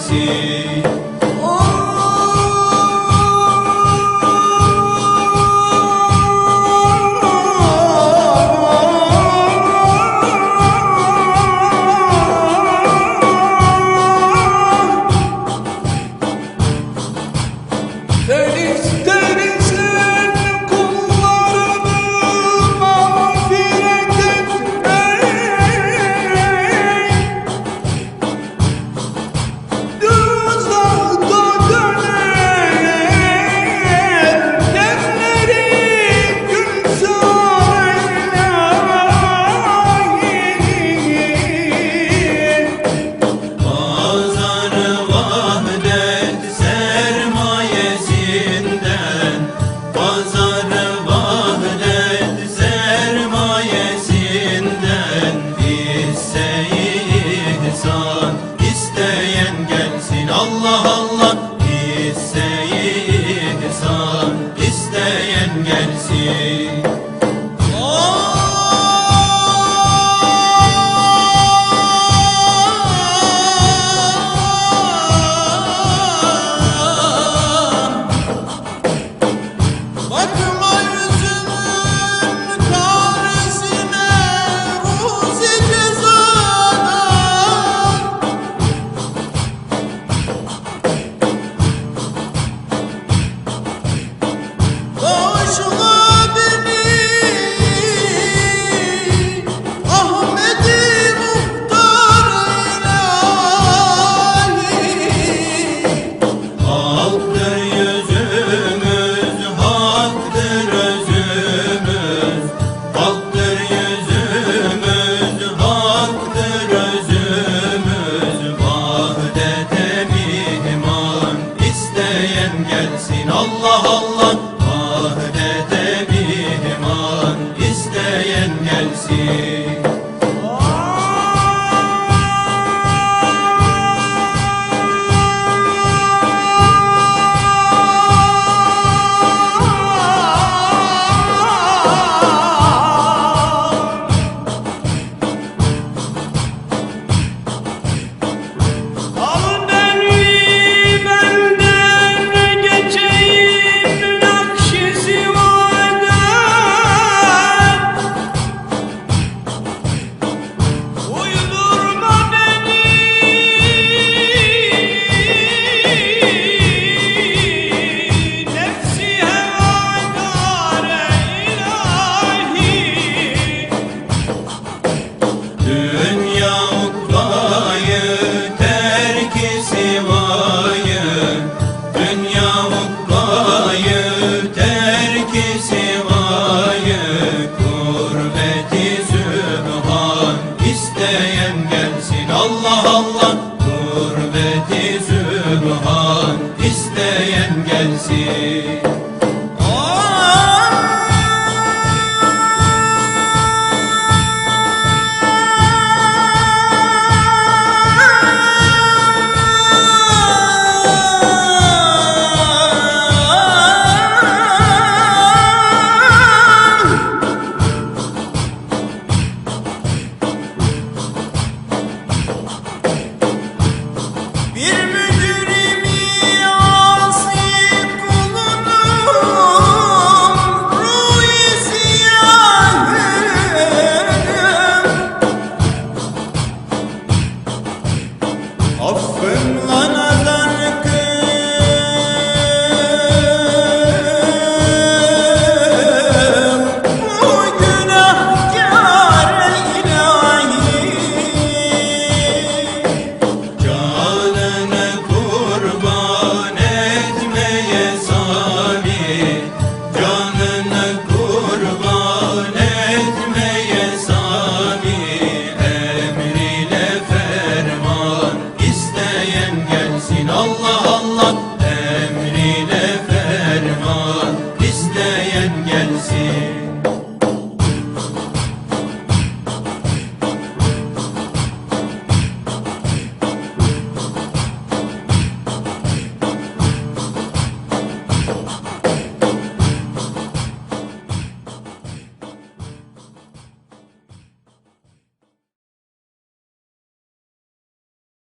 see. olan bir seyir insan isteyen gelsin. Allah Allah Vahdete mihman isteyen gelsin day.